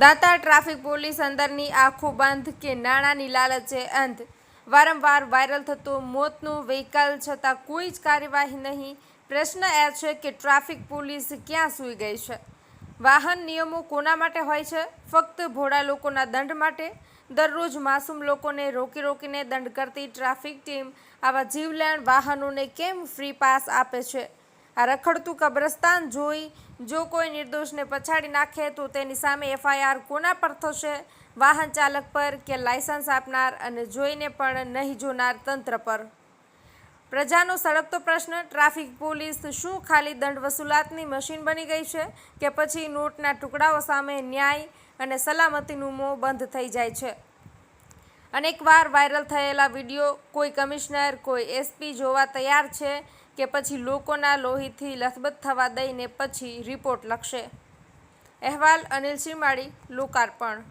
દાતા traffic police અંદરની આંખો બંધ કે નાણાંની લાલચે અંધ? વારંવાર વાયરલ થતું મોતનું વ્હીકલ છતાં કોઈ જ કાર્યવાહી નહીં. પ્રશ્ન એ છે કે ટ્રાફિક પોલીસ ક્યાં સૂઈ ગઈ છે? વાહન નિયમો કોના માટે હોય છે? ફક્ત ભોળા લોકોના દંડ માટે? દરરોજ માસૂમ લોકોને રોકી રોકીને દંડ કરતી ટ્રાફિક ટીમ આવા જીવલેણ વાહનોને કેમ ફ્રી પાસ આપે છે? આ રખડતું કબ્રસ્તાન જોઈ જો કોઈ નિર્દોષને પછાડી નાખે તો તેની સામે એફઆઈઆર કોના પર થશે? વાહન ચાલક પર કે લાયસન્સ આપનાર અને જોઈને પણ નહીં જોનાર તંત્ર પર? પ્રજાનો સળગતો પ્રશ્ન, ટ્રાફિક પોલીસ શું ખાલી દંડ વસૂલાતની મશીન બની ગઈ છે કે પછી નોટના ટુકડાઓ સામે ન્યાય અને સલામતીનું મોં બંધ થઈ જાય છે? અનેકવાર વાયરલ થયેલા વીડિયો, કોઈ કમિશનર, કોઈ એસપી જોવા તૈયાર છે કે પછી લોકોના લોહીથી લથબથ થવા દઈને પછી રિપોર્ટ લખશે. અહેવાલ અનિલ સીમાડી લોકાર્પણ.